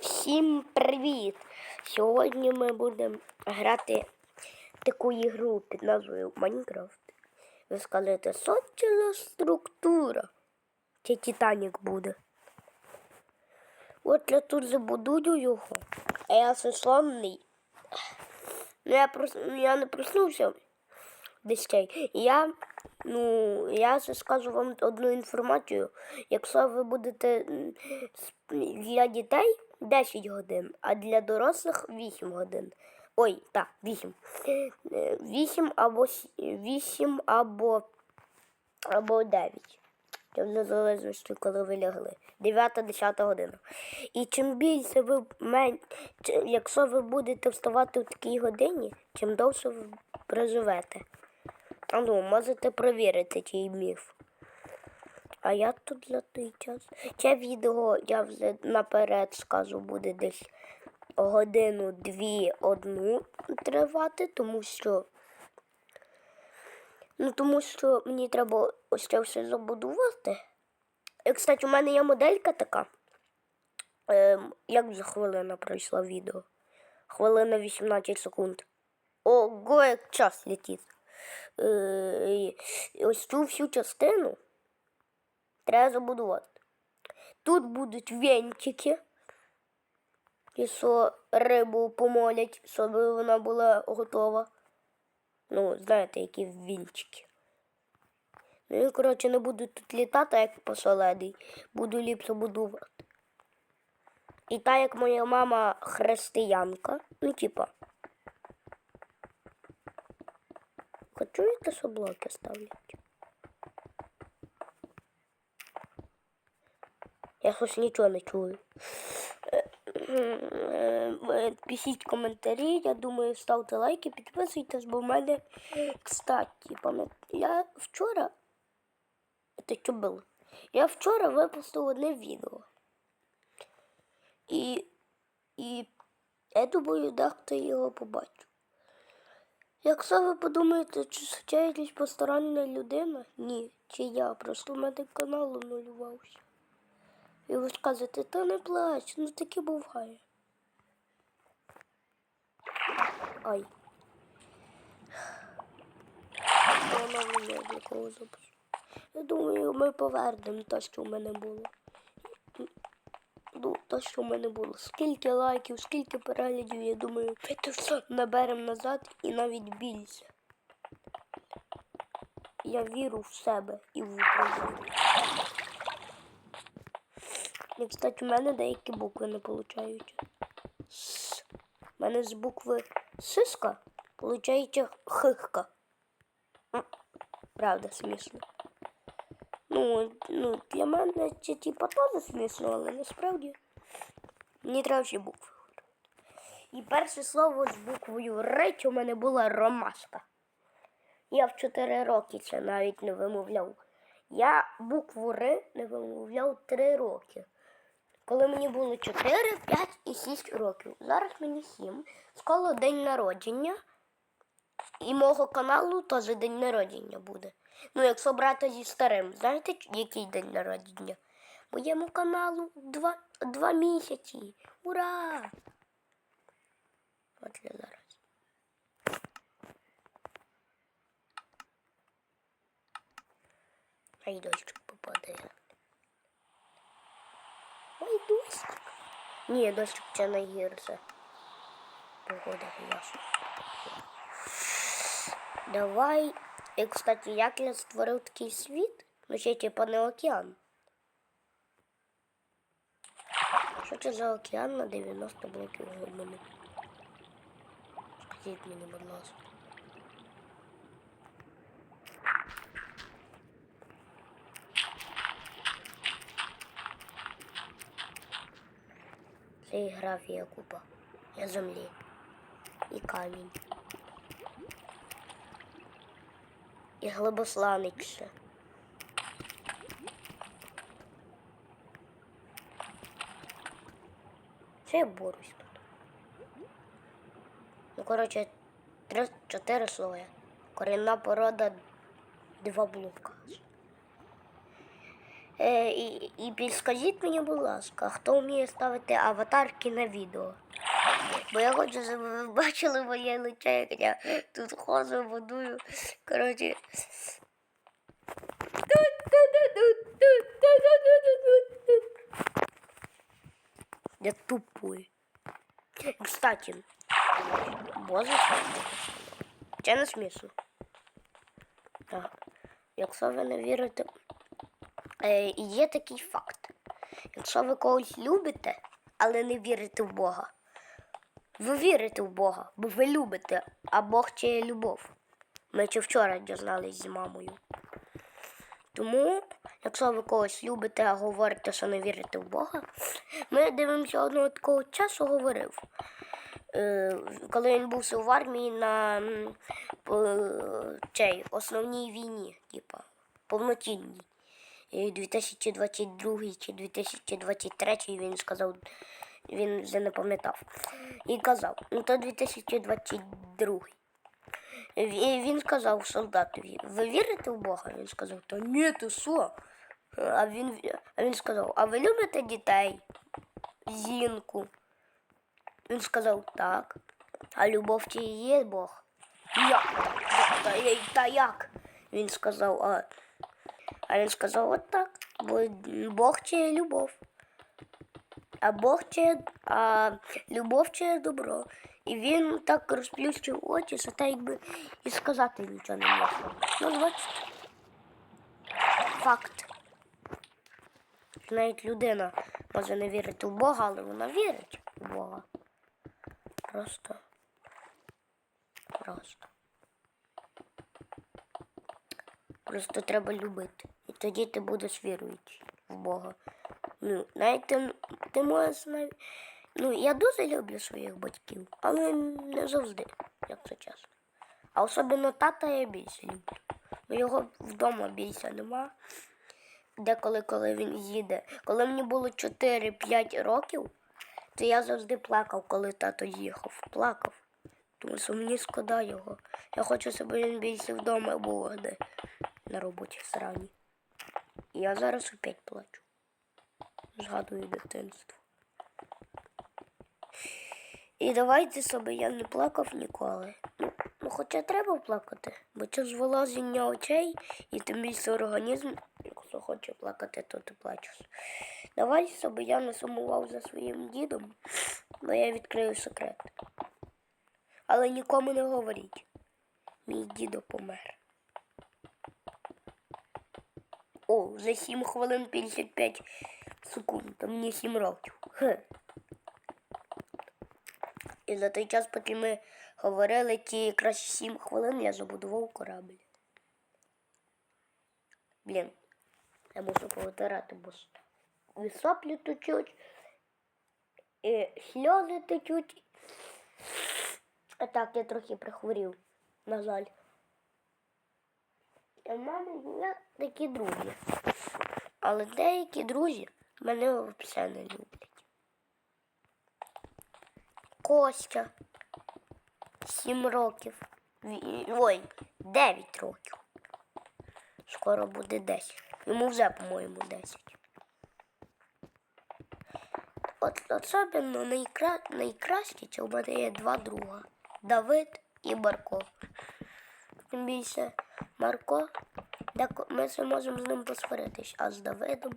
Всім привіт! Сьогодні ми будемо грати таку ігру під назвою Майнкрафт. Ви скажете, соціальна структура. Це Титанік буде. От я тут забудую його, а я сонний. Ну, я, прос... ну, я не проснувся десь. Я, ну, я скажу вам одну інформацію. Якщо ви будете для дітей 10 годин, а для дорослих 8 годин. Ой, так, 8. 8 або, 8 або, або 9. Це в незалежності, коли ви лягли. 9-10 година. І чим більше ви мен... якщо ви будете вставати в такій годині, чим довше ви проживете. А ну, можете перевірити цей міф. А я тут за той час. Це відео я вже наперед скажу, буде десь годину, дві, одну тривати, тому що. Ну, тому що мені треба ось це все забудувати. І, кстати, у мене є моделька така. Ем, як вже хвилина пройшла відео? Хвилина 18 секунд. Ого, як час летить. Е, ось цю всю частину треба забудувати. Тут будуть венчики. І що рибу помолять, щоб вона була готова. Ну, знаєте, які вінчики. Ну і, коротше, не буду тут літати, як посоледий. Буду ліпше будувати. І так як моя мама християнка, ну, типа. Чуєте, що блоки ставлять? Я щось нічого не чую. Пишіть коментарі, я думаю, ставте лайки, підписуйтесь, бо в мене, кстати, пам'ят... я вчора. Це що було? Я вчора випустив одне відео. І, і я думаю, дехто його побачив. Якщо ви подумаєте, чи це якась постороння людина, ні, чи я, просто в мене канал анулювався. І ви скажете, та не плач, ну таке буває. Ай. Мене для кого запишу. Я думаю, ми повернемо те, що в мене було. Ну, те, що в мене було. Скільки лайків, скільки переглядів, я думаю, ми це все наберемо назад і навіть більше. Я вірю в себе і в Україну. І, кстати, у мене деякі букви не получають. У мене з букви сиска получається хихка. Правда, смішно. Ну, ну, для мене це типа теж смішно, але насправді мені треба ще букви. І перше слово з буквою Р у мене була ромашка. Я в 4 роки це навіть не вимовляв. Я букву Р не вимовляв 3 роки. Коли мені було 4, 5 і 6 років. Зараз мені 7. Скоро день народження. І мого каналу теж день народження буде. Ну, якщо брати зі старим, знаєте, який день народження? Моєму каналу два, два місяці. Ура! От я зараз. Ай, дощик попадає. Ой, дощик. Ні, дощик це найгірше. Погода ясна. Давай. І, кстати, як я створив такий світ? Ну, ще типа не океан. Що це за океан на 90 блоків глибини? Скажіть мені, будь ласка. Це і графія купа. Я землі. І камінь. І глибосланик ще. Що я борюсь тут? Ну, коротше, три, чотири слоя. Корінна порода, два блока. Е, і, і підскажіть мені, будь ласка, хто вміє ставити аватарки на відео? Бо я хочу, щоб ви бачили моє лице, як я тут хожу, будую. Коротше. Я тупой. Кстати, боже, це не смішно. Так. Якщо ви не вірите, е, є такий факт. Якщо ви когось любите, але не вірите в Бога, ви вірите в Бога, бо ви любите, а Бог це є любов. Ми ще вчора дізнались з мамою. Тому, якщо ви когось любите, а говорите, що не вірите в Бога, ми дивимося одного такого часу говорив. Е, коли він був в армії на м, основній війні, типа, повноцінній. І 2022 чи 2023 він сказав, він вже не пам'ятав. І казав, ну то 2022. І він сказав солдатові, ви вірите в Бога? Він сказав, та ні, ти що? А він, а він сказав, а ви любите дітей? Жінку? Він сказав, так. А любов чи є Бог? Як? Та, та як? Він сказав, а, а він сказав, от так. Бо Бог чи любов. А Бог чи а любов чи добро. І він так розплющив очі, що та якби і сказати нічого не можна. Ну, бачите. Факт. Навіть людина може не вірити в Бога, але вона вірить в Бога. Просто. Просто. Просто треба любити. Тоді ти будеш віруючий в Бога. Ну, навіть ти, ти можеш навіть. Ну, я дуже люблю своїх батьків, але не завжди, як це чесно. А особливо тата я більше люблю. Бо його вдома більше нема. Деколи, коли він їде. Коли мені було 4-5 років, то я завжди плакав, коли тато їхав. Плакав. Тому що мені шкода його. Я хочу, щоб він більше вдома був, не на роботі в срані. Я зараз опять плачу. Згадую дитинство. І давайте собі я не плакав ніколи. Ну, ну хоча треба плакати, бо це зволазіння очей і тим більше організм, якщо хоче плакати, то ти плачеш. Давай собі я не сумував за своїм дідом, бо я відкрию секрет. Але нікому не говоріть. Мій дідо помер. О, за 7 хвилин 55 секунд, а мені 7 років. Хе. І за той час, поки ми говорили ті якраз 7 хвилин, я забудував корабль. Блін, я мушу повитирати, бо соплі течуть, і сльози течуть. А так, я трохи прихворів, на жаль. І в мене є такі друзі. Але деякі друзі мене взагалі не люблять. Костя. Сім років. Ой, дев'ять років. Скоро буде десять. Йому вже, по-моєму, десять. От особливо найкра... найкраще, у мене є два друга. Давид і Марко. Тим більше Марко, деко- ми ще можемо з ним посваритись, а з Давидом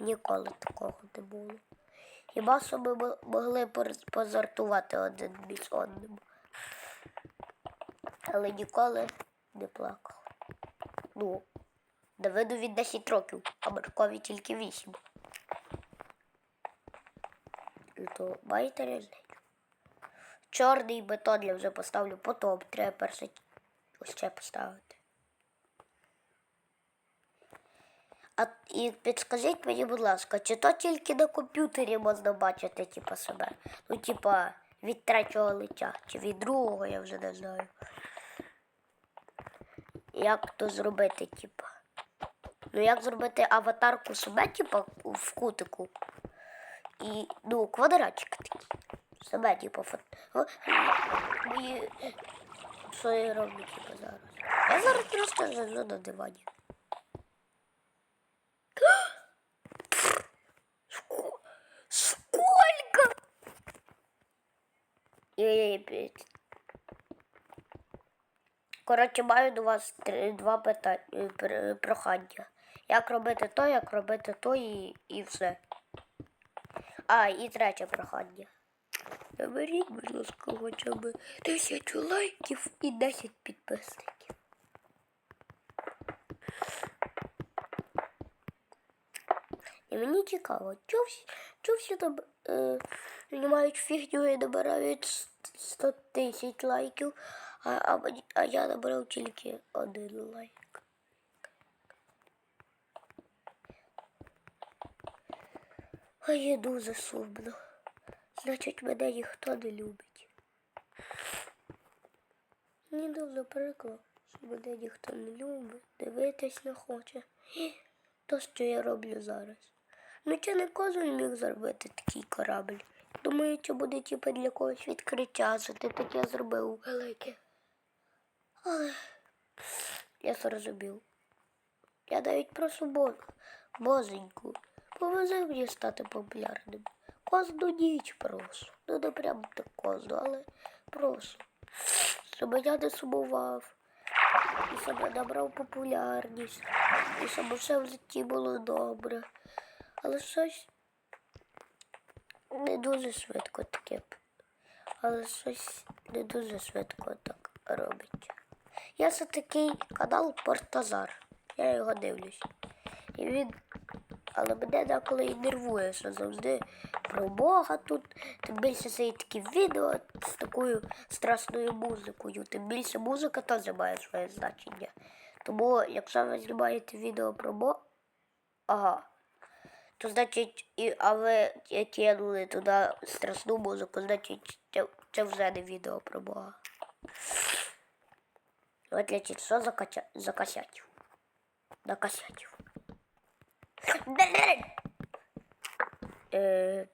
ніколи такого не було. Хіба що ми могли позартувати один між одним. Але ніколи не плакав. Ну, Давидові 10 років, а Маркові тільки 8. І то маєте різницю. Чорний бетон я вже поставлю потім. Треба перше ось це поставити. А і підскажіть мені, будь ласка, чи то тільки на комп'ютері можна бачити типу, себе? Ну, типа, від третього лиця, чи від другого, я вже не знаю. Як то зробити, типа? Ну, як зробити аватарку себе, типа, в кутику? І, ну, квадратик такий. Себе, типу, фот... О, Мої... Що я роблю, типу, зараз? Я зараз просто лежу на дивані. І... Коротше, маю до вас три, два питання, прохання. Як робити то, як робити то і, і все. А, і третє прохання. Наберіть, будь ласка, хоча б тисячу лайків і 10 підписників. І мені цікаво, чого всі, там е, знімають фігню і набирають 100 тисяч лайків, а, а, а я набрав тільки один лайк. А є дуже сумно. Значить, мене ніхто не любить. Мені дуже прикро, що мене ніхто не любить, дивитись не хоче. То, що я роблю зараз. Ну, чи не кожен міг зробити такий корабль? Думаю, це буде типу для когось відкриття, що ти таке зробив велике. Але я зрозумів. Я навіть прошу Бога, боженьку, повези мені стати популярним. Кожну ніч прошу. Ну не прям так кожну, але прошу. Щоб я не сумував. І щоб я набрав популярність. І щоб все в житті було добре. Але щось не дуже швидко таке. Але щось не дуже швидко так робить. Я за такий канал Портозар. Я його дивлюсь. І він. Але мене деколи і нервує, що завжди про Бога тут. Тим більше це є такі відео з такою страшною музикою. Тим більше музика теж має своє значення. Тому, якщо ви знімаєте відео про Бога, ага. То значить, і, а ви кинули туди страшну музику, значить, це, це вже не відео про Бога. От лечить, що за, кача... за косятів? На косятів. Е...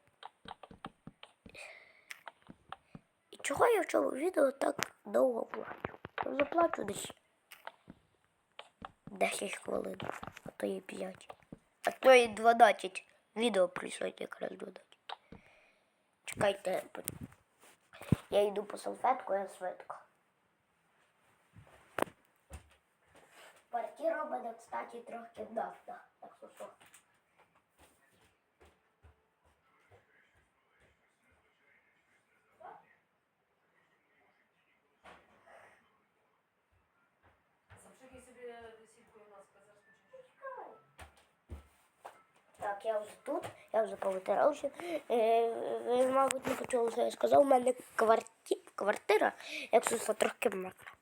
І чого я в цьому відео так довго плачу? Заплачу десь 10 хвилин, а то і 5. А то і 12 відео прийшло якраз додати. Чекайте, я йду по салфетку, я швидко. Квартира буде, кстати, трьохкімнатна. Так що. Запшикай собі сітку, будь ласка, зараз почнеш. Так, я вже тут, я вже повитирався. Е, ви, мабуть, не почули, що я сказав. У мене кварті... квартира, як суса, трьохкімнатна.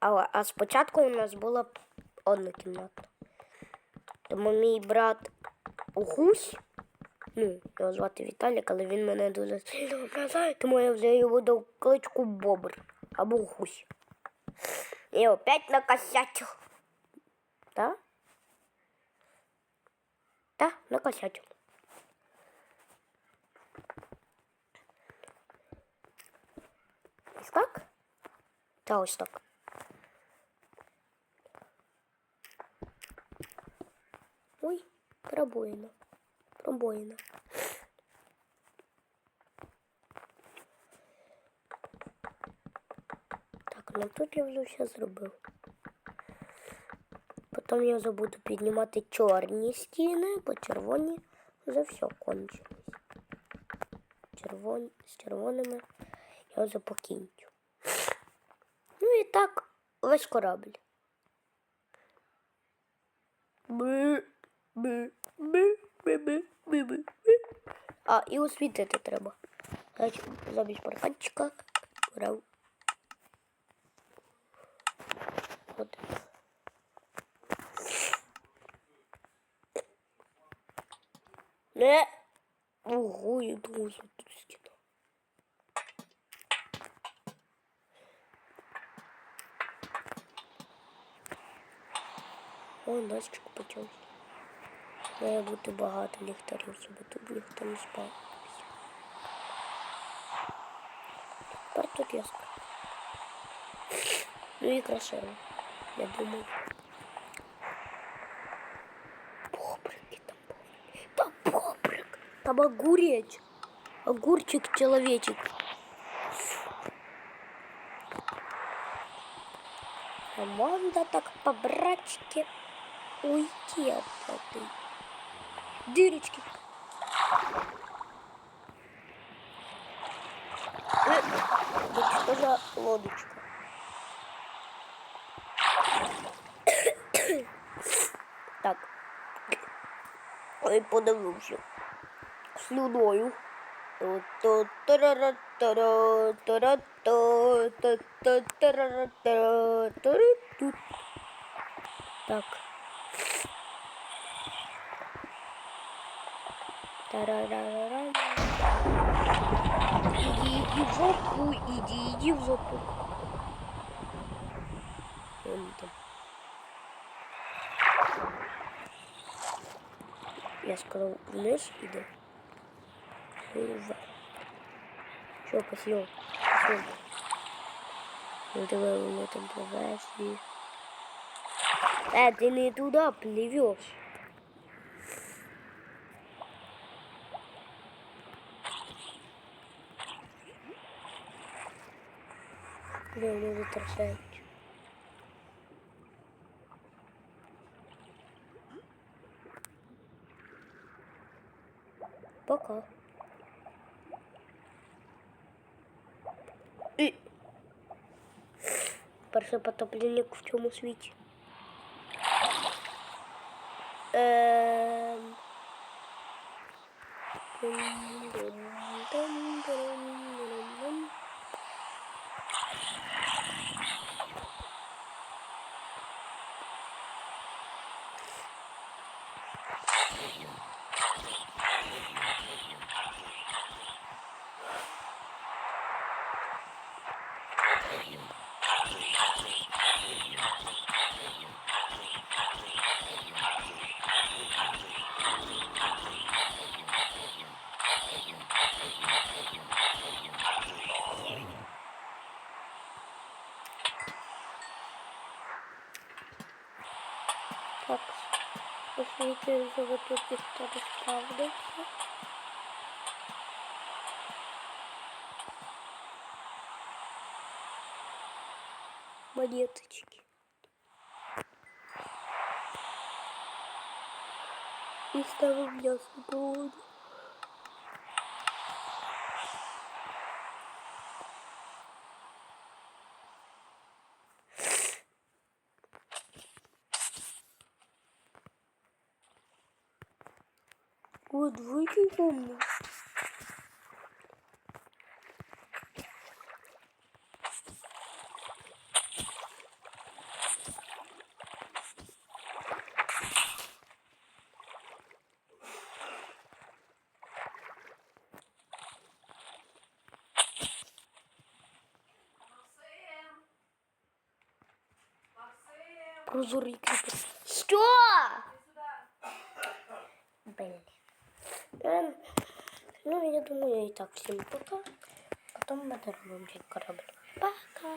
А, а спочатку у нас була однокімнатна. Тому мій брат Гусь, ну, його звати Віталік, але він мене дуже сильно ображає, тому я вже його дав кличку Бобр або Гусь. І опять накосячив. Так? Так, накосячив. Ось так? Та ось так. Ой, пробоїна. Пробоїна. Так, ну тут я вже все зробив. Потім я забуду піднімати чорні стіни, бо червоні вже все кончились. Червон... З червоними я вже покінчу. Ну і так весь корабль. А, і освітити треба. Замість парканчика. От. Не. Ого, я думаю, тут стіна. О, дощик почався. Має бути багато ліхтарів, щоб тут ніхто не спав. Тепер тут ясно. Ну і красиво, я думаю. Там огурец. Огурчик-человечек. Команда так по-братски уйти от этой дырочки. Э, да что за лодочка? так. Ой, подавился. Слюною. Так. Тарарарара. Иди, иди в жопу, иди, иди в жопу. Я сказал вниз иди. Хыза. Все, спасибо. спасибо. Ну давай у меня там плаваешь и... Э, ты не туда плевешь. Бля, не ну, меня затрясает. Пока. Перший потопленник в цьому світі. Ем... Дум-дум-дум-дум-дум-дум. Так, освіти золоту пістолет справдився. Монеточки. И ставим мясо на полоне. Вот выйди помню. Прозорий кріпер. Що? Блін. Блин. Ну, я думаю, и так всім пока. Потом мы дорвемся корабль. Пока.